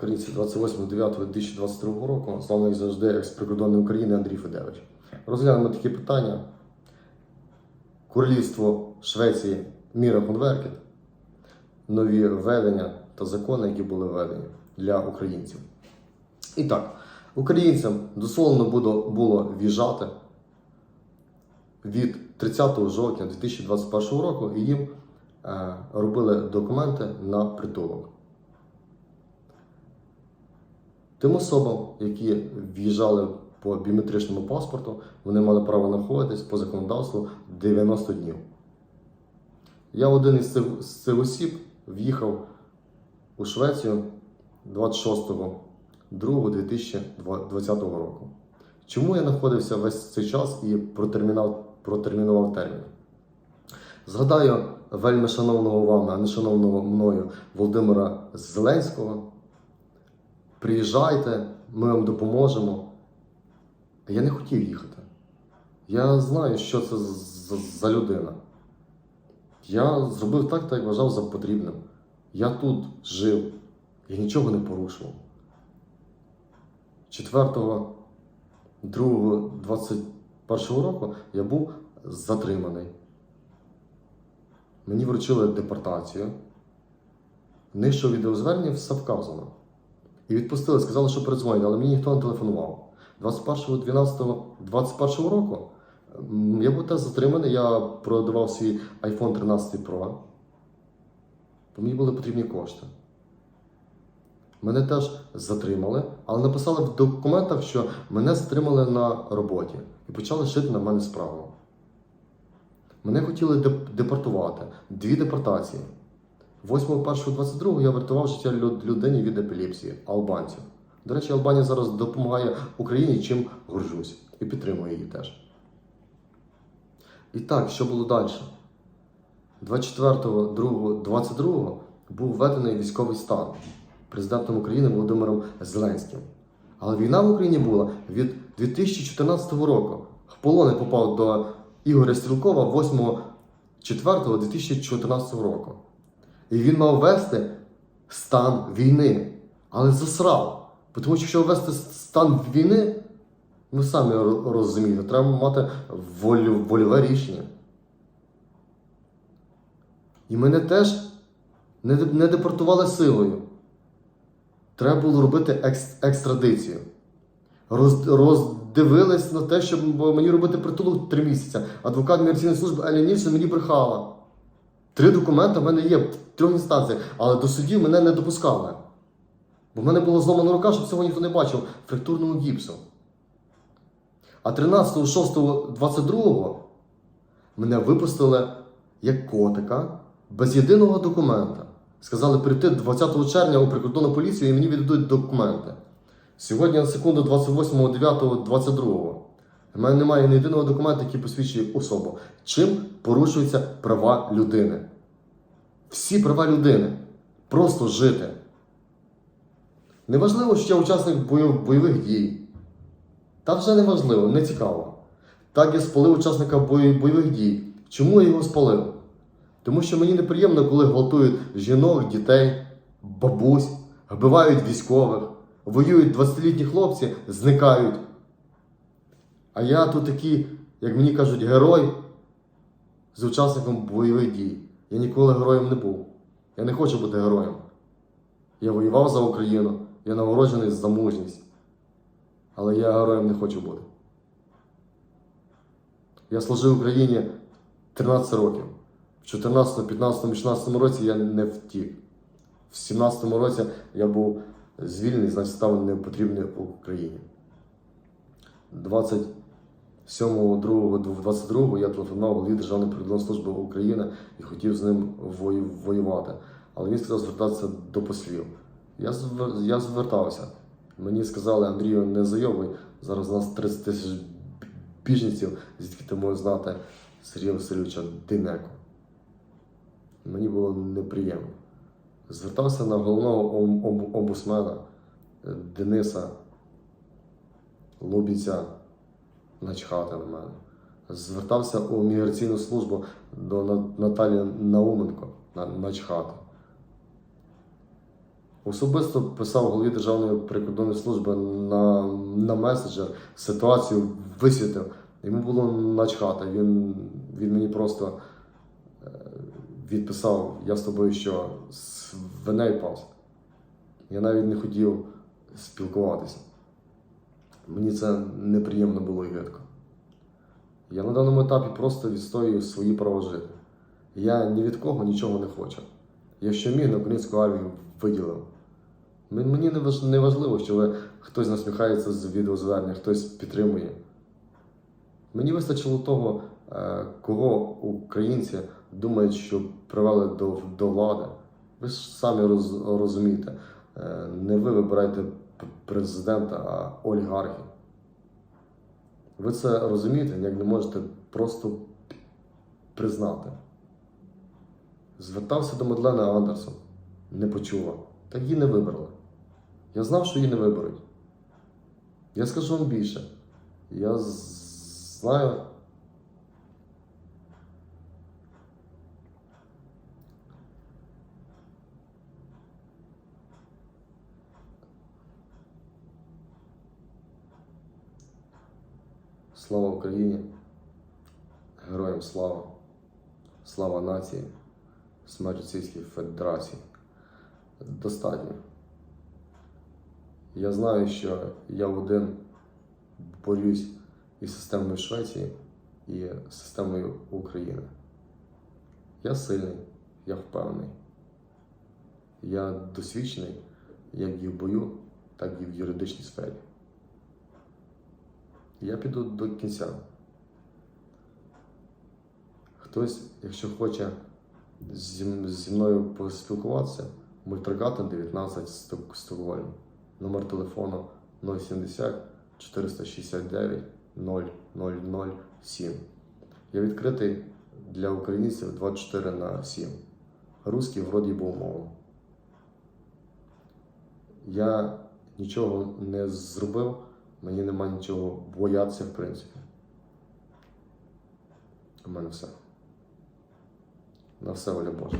Українці 28.09.2022 року. Як завжди екс-прикордонник України Андрій Федевич. Розглянемо такі питання. Королівство Швеції Міра Конверкет, нові введення та закони, які були введені для українців. І так, українцям дозволено було в'їжджати від 30 жовтня 2021 року і їм е, робили документи на притулок. Тим особам, які в'їжджали по біометричному паспорту, вони мали право знаходитись по законодавству 90 днів. Я один із цих, з цих осіб в'їхав у Швецію 26.02.2020 року. Чому я знаходився весь цей час і протермінав, протермінував термін? Згадаю вельми шановного вами, а не шановного мною Володимира Зеленського. Приїжджайте, ми вам допоможемо. Я не хотів їхати. Я знаю, що це за, людина. Я зробив так, так як вважав за потрібним. Я тут жив, я нічого не порушував. 4.2.21 року я був затриманий. Мені вручили депортацію. Нижче у відеозверненні все вказано. І відпустили, сказали, що передзвонять, але мені ніхто не телефонував. 21.12.21 року я був теж затриманий, я продавав свій iPhone 13 Pro. Бо мені були потрібні кошти. Мене теж затримали, але написали в документах, що мене затримали на роботі і почали шити на мене справу. Мене хотіли деп- депортувати. Дві депортації. 8.1.22 я врятував життя люд- людині від епілепсії, албанців. До речі, Албанія зараз допомагає Україні, чим горжусь, і підтримує її теж. І так, що було далі? 24.02.22 був введений військовий стан президентом України Володимиром Зеленським. Але війна в Україні була від 2014 року. В полони попав до Ігоря Стрілкова 8.04.2014 року. І він мав вести стан війни, але засрав. Тому що, якщо ввести стан війни, ви самі ро- розумієте, треба мати волю, вольове рішення. І мене теж не, не депортували силою. Треба було робити екс, екстрадицію. Роз, роздивились на те, щоб мені робити притулок три місяці. Адвокат міграційної служби Елі Нільсон мені брехала. Три документи в мене є в трьох інстанціях, але до судів мене не допускали. Бо в мене була зломана рука, щоб цього ніхто не бачив, фрактурного гіпсу. А 13.06.22 мене випустили як котика без єдиного документа. Сказали прийти 20 червня у прикордонну поліцію і мені віддадуть документи. Сьогодні секунду 28.09.22. У мене немає ні єдиного документа, який посвідчує особу. Чим порушуються права людини? Всі права людини. Просто жити. Неважливо, що я учасник бойов- бойових дій. Та вже не важливо, не цікаво. Так я спалив учасника бой- бойових дій. Чому я його спалив? Тому що мені неприємно, коли гвалтують жінок, дітей, бабусь, вбивають військових, воюють 20-літні хлопці, зникають. А я тут такий, як мені кажуть, герой з учасником бойових дій. Я ніколи героєм не був. Я не хочу бути героєм. Я воював за Україну, я нагороджений за мужність. Але я героєм не хочу бути. Я служив Україні 13 років. В 14, 15, 16 році я не втік. В 17 році я був звільнений, значить став непотрібний Україні. 27.02.22 я телефонував голові Державної прикордонної служби України і хотів з ним воювати. Але він сказав звертатися до послів. Я, звертався. Мені сказали, Андрію, не зайовуй, зараз у нас 30 тисяч біженців, звідки ти можеш знати Сергія Васильовича Динеко. Мені було неприємно. Звертався на головного ом- ом- омбусмена Дениса Лобіця начхати на мене. Звертався у міграційну службу до На- Наталі Науменко на- начхати. Особисто писав голові Державної прикордонної служби на, на меседжер, ситуацію висвітив. Йому було начхати. Він, він мені просто е, відписав, я з тобою що свиней пас. Я навіть не хотів спілкуватися. Мені це неприємно було і гидко. Я на даному етапі просто відстоюю свої права жити. Я ні від кого нічого не хочу. Якщо міг на українську армію виділив. Мені не важливо, що ви, хтось насміхається з відеозвернення, хтось підтримує. Мені вистачило того, е, кого українці думають, що привели до, до влади. Ви ж самі роз, розумієте, е, не ви вибираєте президента, а олігархи. Ви це розумієте, як не можете просто признати. Звертався до Мадлени Андерсон, не почула. Так її не вибрали. Я знав, що її не виберуть. Я скажу вам більше. Я знаю. Слава Україні! Героям слава! Слава нації! Смерть Російській Федерації! Достатньо. Я знаю, що я один борюсь із системою Швеції і системою України. Я сильний, я впевнений. Я досвідчений як і в бою, так і в юридичній сфері. Я піду до кінця. Хтось, якщо хоче зі, мною поспілкуватися, Мультрагатен 19 Сток- Стокгольм. Номер телефону 070 469 0007. Я відкритий для українців 24 на 7. Русський вроді був мовою. Я нічого не зробив, мені нема нічого боятися, в принципі. У мене все. На все воля Божа.